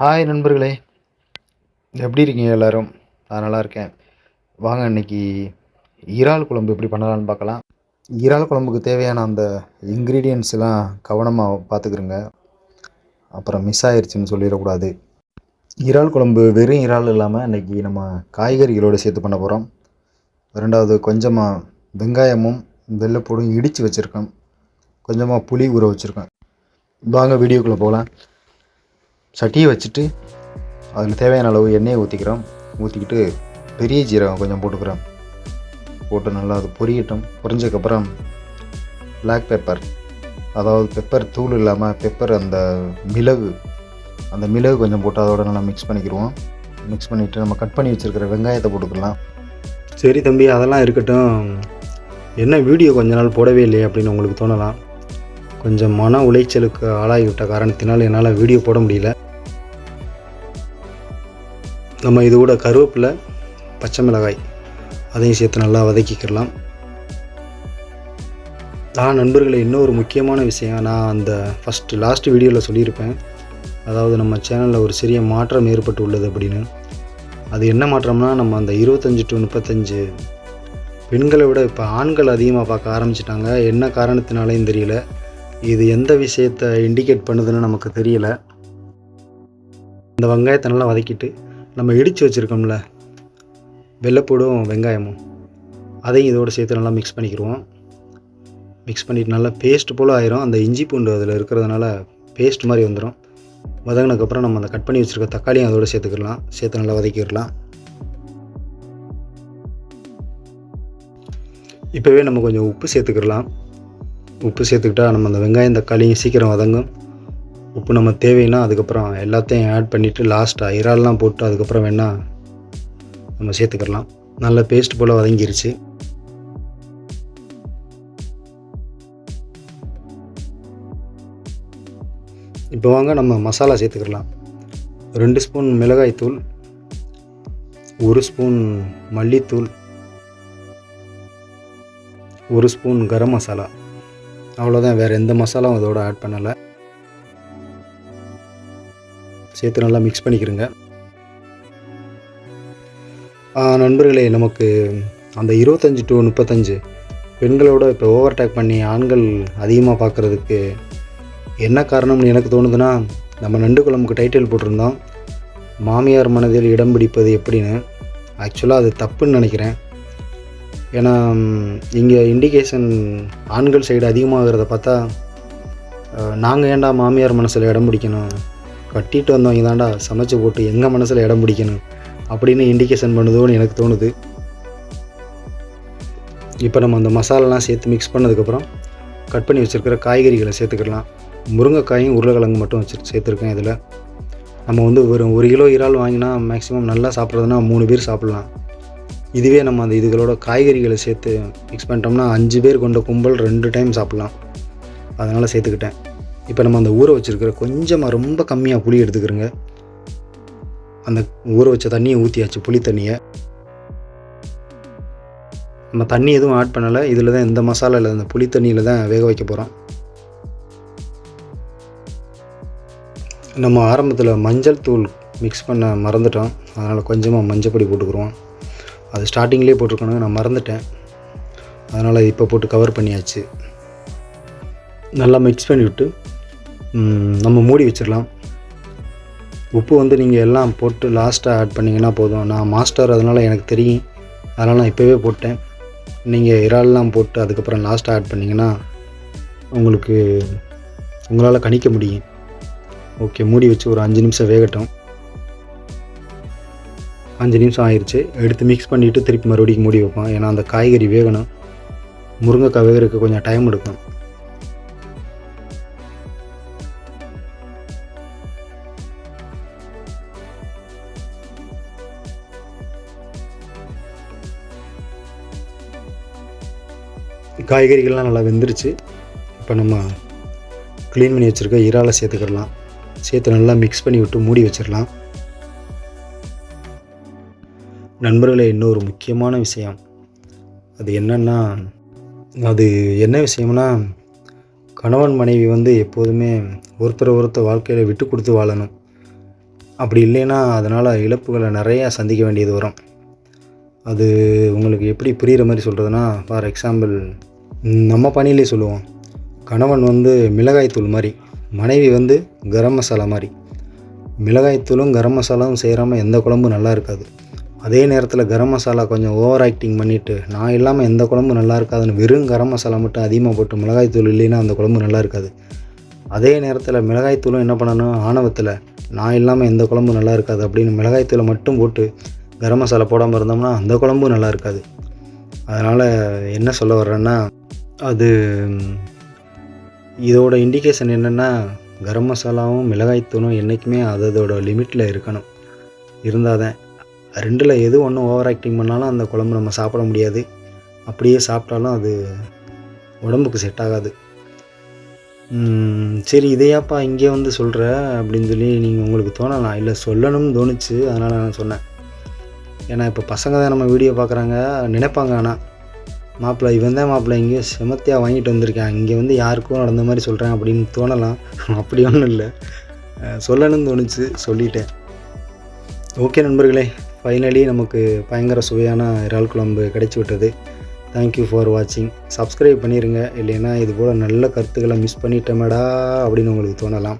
Hi நண்பர்களே. எப்படி இருக்கீங்க எல்லோரும்? நான் நல்லா இருக்கேன். வாங்க இன்றைக்கி இறால் குழம்பு எப்படி பண்ணலான்னு பார்க்கலாம். இறால் குழம்புக்கு தேவையான அந்த இன்க்ரீடியன்ஸ் எல்லாம் கவனமாக பார்த்துக்கிருங்க. அப்புறம் மிஸ் ஆயிடுச்சுன்னு சொல்லிடக்கூடாது. இறால் குழம்பு வெறும் இறால் இல்லாமல் இன்னைக்கு நம்ம காய்கறிகளோடு சேர்த்து பண்ண போகிறோம் ரெண்டாவது கொஞ்சமாக வெங்காயமும் வெள்ளைப்பூடும் இடித்து வச்சுருக்கேன் கொஞ்சமாக புளி ஊற வச்சுருக்கேன் வாங்க வீடியோக்குள்ளே போகலாம். சட்டியை வச்சுட்டு அதில் தேவையான அளவு எண்ணெயை ஊற்றிக்கிறோம். ஊற்றிக்கிட்டு பெரிய ஜீரகம் கொஞ்சம் போட்டுக்கிறோம். போட்டு நல்லா அது பொரியட்டும். பொரிஞ்சதுக்கப்புறம் பிளாக் பெப்பர் அதாவது பெப்பர் தூள் இல்லாமல் பெப்பர் அந்த மிளகு அந்த மிளகு கொஞ்சம் போட்டு அதோட நல்லா மிக்ஸ் பண்ணிக்கிடுவோம். மிக்ஸ் பண்ணிவிட்டு நம்ம கட் பண்ணி வச்சுருக்கிற வெங்காயத்தை போட்டுக்கலாம். சரி தம்பி அதெல்லாம் இருக்கட்டும். என்ன வீடியோ கொஞ்ச நாள் போடவே இல்லையே அப்படின்னு உங்களுக்கு தோணலாம். கொஞ்சம் மன உளைச்சலுக்கு ஆளாகிவிட்ட காரணத்தினால் என்னால் வீடியோ போட முடியல. நம்ம இது கூட கருவேப்பிலை பச்சை மிளகாய் அதையும் சேர்த்து நல்லா வதக்கிக்கிடலாம் நான் நண்பர்களை இன்னொரு முக்கியமான விஷயம் நான் அந்த ஃபஸ்ட்டு லாஸ்ட் வீடியோவில் சொல்லியிருப்பேன். அதாவது நம்ம சேனலில் ஒரு சிறிய மாற்றம் ஏற்பட்டு உள்ளது அப்படின்னு. அது என்ன மாற்றம்னா நம்ம அந்த இருபத்தஞ்சி டு முப்பத்தஞ்சு பெண்களை விட இப்போ ஆண்கள் அதிகமாக பார்க்க ஆரம்பிச்சிட்டாங்க. என்ன காரணத்தினாலேயும் தெரியல. இது எந்த விஷயத்தை இண்டிகேட் பண்ணுதுன்னு நமக்கு தெரியல. இந்த வெங்காயத்தை நல்லா வதக்கிட்டு நம்ம இடித்து வச்சுருக்கோம்ல. வெள்ளைப்பூடும் வெங்காயமும். அதையும் இதோடு சேர்த்து நல்லா மிக்ஸ் பண்ணிக்கிடுவோம் மிக்ஸ் பண்ணிட்டு நல்லா பேஸ்ட் போல் ஆயிரும். அந்த இஞ்சி பூண்டு அதில் இருக்கிறதுனால பேஸ்ட் மாதிரி வந்துடும் வதங்கினதுக்கப்புறம் நம்ம அந்த கட் பண்ணி வச்சுருக்க தக்காளியும் அதோடு சேர்த்துக்கிடலாம். சேர்த்து நல்லா வதக்கிடலாம். இப்போவே நம்ம கொஞ்சம் உப்பு சேர்த்துக்கிடலாம். உப்பு சேர்த்துக்கிட்டா நம்ம அந்த வெங்காயம் தக்காளியும் சீக்கிரம் வதங்கும். உப்பு நம்ம தேவைன்னா அதுக்கப்புறம் எல்லாத்தையும் ஆட் பண்ணிவிட்டு லாஸ்ட்டாக இறால்லாம் போட்டு அதுக்கப்புறம் வேணால் நம்ம சேர்த்துக்கலாம். நல்ல பேஸ்ட் போல் வதங்கிருச்சு. இப்போ வாங்க நம்ம மசாலா சேர்த்துக்கலாம். ரெண்டு ஸ்பூன் மிளகாய்த்தூள் ஒரு ஸ்பூன் மல்லித்தூள் ஒரு ஸ்பூன் கரம் மசாலா. அவ்வளோதான் வேறு எந்த மசாலாவும் அதோட ஆட் பண்ணலை. சேர்த்து நல்லா மிக்ஸ் பண்ணிக்கிறேங்க நண்பர்களே நமக்கு அந்த இருபத்தஞ்சி டு முப்பத்தஞ்சு பெண்களோட இப்போ ஓவர் டேக் பண்ணி ஆண்கள் அதிகமாக பார்க்குறதுக்கு என்ன காரணம்னு எனக்கு தோணுதுன்னா நம்ம நண்டு குழம்புக்கு டைட்டில் போட்டிருந்தோம். மாமியார் மனதில் இடம் பிடிப்பது எப்படின்னு. ஆக்சுவலாக அது தப்புன்னு நினைக்கிறேன். ஏன்னா இங்கே இண்டிகேஷன் ஆண்கள் சைடு அதிகமாகிறத பார்த்தா நாங்கள் ஏன்டா மாமியார் மனசில் இடம் பிடிக்கணும்? கட்டிட்டு வந்தவங்க தாண்டா சமைச்சு போட்டு எங்கள் மனசில் இடம் பிடிக்கணும் அப்படின்னு இண்டிகேஷன் பண்ணுதோன்னு எனக்கு தோணுது. இப்போ நம்ம அந்த மசாலாலாம் சேர்த்து மிக்ஸ் பண்ணதுக்கப்புறம் கட் பண்ணி வச்சுருக்கிற காய்கறிகளை சேர்த்துக்கலாம். முருங்கைக்காயும் உருளைக்கிழங்கு மட்டும் வச்சு சேர்த்துருக்கேன் இதில். நம்ம வந்து ஒரு ஒரு கிலோ இறால் வாங்கினா மேக்ஸிமம் நல்லா சாப்பிட்றதுனா மூணு பேர் சாப்பிட்லாம். இதுவே நம்ம அந்த இதுகளோட காய்கறிகளை சேர்த்து மிக்ஸ் பண்ணிட்டோம்னா அஞ்சு பேர் கொண்ட கும்பல் ரெண்டு டைம் சாப்பிட்லாம். அதனால் சேர்த்துக்கிட்டேன். இப்போ நம்ம அந்த ஊற வச்சுருக்கிற கொஞ்சமாக ரொம்ப கம்மியாக புளி எடுத்துக்கிறோங்க. அந்த ஊற வச்ச தண்ணியை ஊற்றியாச்சு புளி தண்ணியை. நம்ம தண்ணி எதுவும் ஆட் பண்ணலை. இதில் தான் இந்த மசாலாவில் இந்த புளி தண்ணியில் தான் வேக வைக்க போகிறோம் நம்ம ஆரம்பத்தில் மஞ்சள் தூள் மிக்ஸ் பண்ண மறந்துட்டோம். அதனால் கொஞ்சமாக மஞ்சள் பொடி போட்டுக்குருவோம். அது ஸ்டார்டிங்லேயே போட்டிருக்கணும் நான் மறந்துட்டேன். அதனால் இப்போ போட்டு கவர் பண்ணியாச்சு. நல்லா மிக்ஸ் பண்ணி விட்டு நம்ம மூடி வச்சிடலாம். உப்பு வந்து நீங்கள் எல்லாம் போட்டு லாஸ்ட்டாக ஆட் பண்ணிங்கன்னா போதும். நான் மாஸ்டர் அதனால் எனக்கு தெரியும். அதனால் நான் இப்போவே போட்டேன். நீங்கள் இறால்லாம் போட்டு அதுக்கப்புறம் லாஸ்ட்டாக ஆட் பண்ணிங்கன்னா உங்களுக்கு உங்களால் கணிக்க முடியும். ஓகே மூடி வச்சு ஒரு அஞ்சு நிமிஷம் வேகட்டும். அஞ்சு நிமிஷம் ஆயிடுச்சு எடுத்து மிக்ஸ் பண்ணிவிட்டு திருப்பி மறுபடியும் மூடி வைப்போம். ஏன்னா அந்த காய்கறி வேகணும். முருங்கைக்காய் வேகிறதுக்கு கொஞ்சம் டைம் எடுக்கும். காய்கறிகள்லாம் நல்லா வெந்துருச்சு. இப்போ நம்ம க்ளீன் பண்ணி வச்சுருக்க இறாலை சேர்த்துக்கிடலாம் சேர்த்து நல்லா மிக்ஸ் பண்ணி விட்டு மூடி வச்சிடலாம். நண்பர்களே இன்னொரு முக்கியமான விஷயம். அது என்னென்னா அது என்ன விஷயம்னா கணவன் மனைவி வந்து எப்போதுமே ஒருத்தர் ஒருத்தர் வாழ்க்கையில் விட்டு கொடுத்து வாழணும். அப்படி இல்லைன்னா அதனால் இழப்புகளை நிறையா சந்திக்க வேண்டியது வரும். அது உங்களுக்கு எப்படி புரிகிற மாதிரி சொல்கிறதுனா ஃபார் எக்ஸாம்பிள் நம்ம பணியிலே சொல்லுவோம். கணவன் வந்து மிளகாய்த்தூள் மாதிரி மனைவி வந்து கரம் மசாலா மாதிரி. மிளகாய்த்தூளும் கரம் மசாலாவும் செய்கிறாமல் எந்த குழம்பும் நல்லா இருக்காது. அதே நேரத்தில் கரம் மசாலா கொஞ்சம் ஓவர் ஆக்டிங் பண்ணிவிட்டு நான் இல்லாமல் எந்த குழம்பும் நல்லா இருக்காதுன்னு வெறும் கரம் மசாலா மட்டும் அதிகமாக போட்டு மிளகாய்த்தூள் இல்லைன்னா அந்த குழம்பு நல்லா இருக்காது. அதே நேரத்தில் மிளகாய்த்தூளும் என்ன பண்ணணும்? ஆணவத்தில் நான் இல்லாமல் எந்த குழம்பும் நல்லா இருக்காது அப்படின்னு மிளகாய்த்தூளை மட்டும் போட்டு கரம் மசாலா போடாமல் இருந்தோம்னா அந்த குழம்பும் நல்லா இருக்காது. அதனால் என்ன சொல்ல வர்றேன்னா அது இதோட இண்டிகேஷன் என்னென்னா கரம் மசாலாவும் மிளகாய்த்தூளும் என்றைக்குமே அது அதோட லிமிட்டில் இருக்கணும். இருந்தால் தான் ரெண்டில் எது ஒன்றும் ஓவர் ஆக்டிங் பண்ணாலும் அந்த குழம்பு நம்ம சாப்பிட முடியாது. அப்படியே சாப்பிட்டாலும் அது உடம்புக்கு செட் ஆகாது. சரி இதையாப்பா இங்கே வந்து சொல்கிற அப்படின்னு சொல்லி நீங்கள் உங்களுக்கு தோணலாம். இல்லை சொல்லணும்னு தோணுச்சு அதனால் நான் சொன்னேன். ஏன்னா இப்போ பசங்க தான் நம்ம வீடியோ பார்க்குறாங்க. நினைப்பாங்க ஆனால் மாப்பிள்ளை இவன் தான் மாப்பிள்ளை எங்கேயோ செமத்தியாக வாங்கிட்டு வந்திருக்கான். இங்கே வந்து யாருக்கும் நடந்த மாதிரி சொல்கிறேன் அப்படின்னு தோணலாம். அப்படி ஒன்றும் இல்லை. சொல்லணும்னு தோணுச்சு சொல்லிட்டேன். ஓகே நண்பர்களே ஃபைனலி நமக்கு பயங்கர சுவையான இறால் குழம்பு கிடைச்சி விட்டது தேங்க்யூ ஃபார் வாட்சிங் சப்ஸ்கிரைப் பண்ணிடுங்க இல்லைன்னா இது போல் நல்ல கருத்துக்களை மிஸ் பண்ணிட்டோமேடா அப்படின்னு உங்களுக்கு தோணலாம்.